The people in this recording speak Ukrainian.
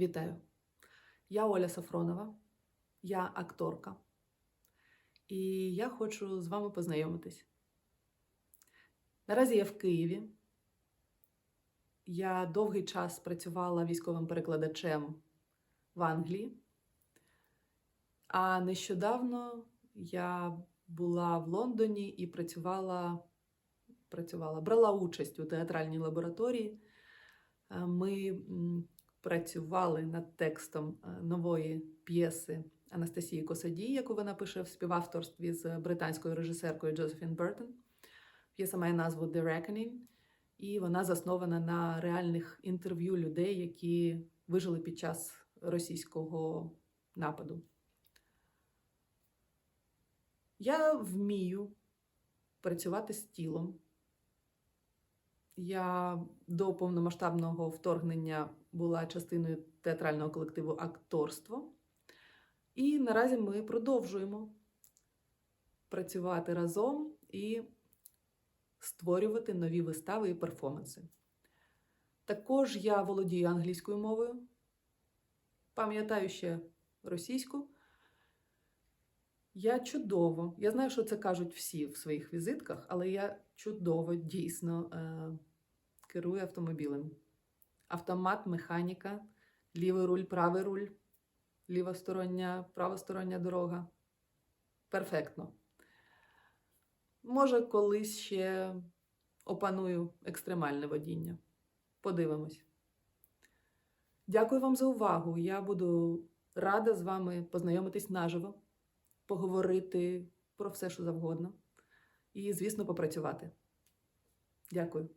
Вітаю! Я Оля Сафронова, я акторка, і я хочу з вами познайомитись. Наразі я в Києві. Я довгий час працювала військовим перекладачем в Англії, а нещодавно я була в Лондоні і працювала, працювала брала участь у театральній лабораторії. Е, Ми працювали над текстом е, нової п'єси Анастасії Косадій, яку вона пише в співавторстві з британською режисеркою Джозефін Бертон. П'єса має назву The Reckoning, і вона заснована на реальних інтерв'ю людей, які вижили під час російського нападу. Я вмію працювати з тілом. Я до повномасштабного вторгнення була частиною театрального колективу Акторство. І наразі ми продовжуємо працювати разом і створювати нові вистави і перформанси. Також я володію англійською мовою, пам'ятаю ще російську. Я чудово, я знаю, що це кажуть всі в своїх візитках, але я чудово дійсно керую автомобілем. Автомат, механіка, лівий руль, правий руль, лівостороння, правостороння дорога. Перфектно. Може, колись ще опаную екстремальне водіння. Подивимось. Дякую вам за увагу. Я буду рада з вами познайомитись наживо, поговорити про все, що завгодно. І, звісно, попрацювати. Дякую.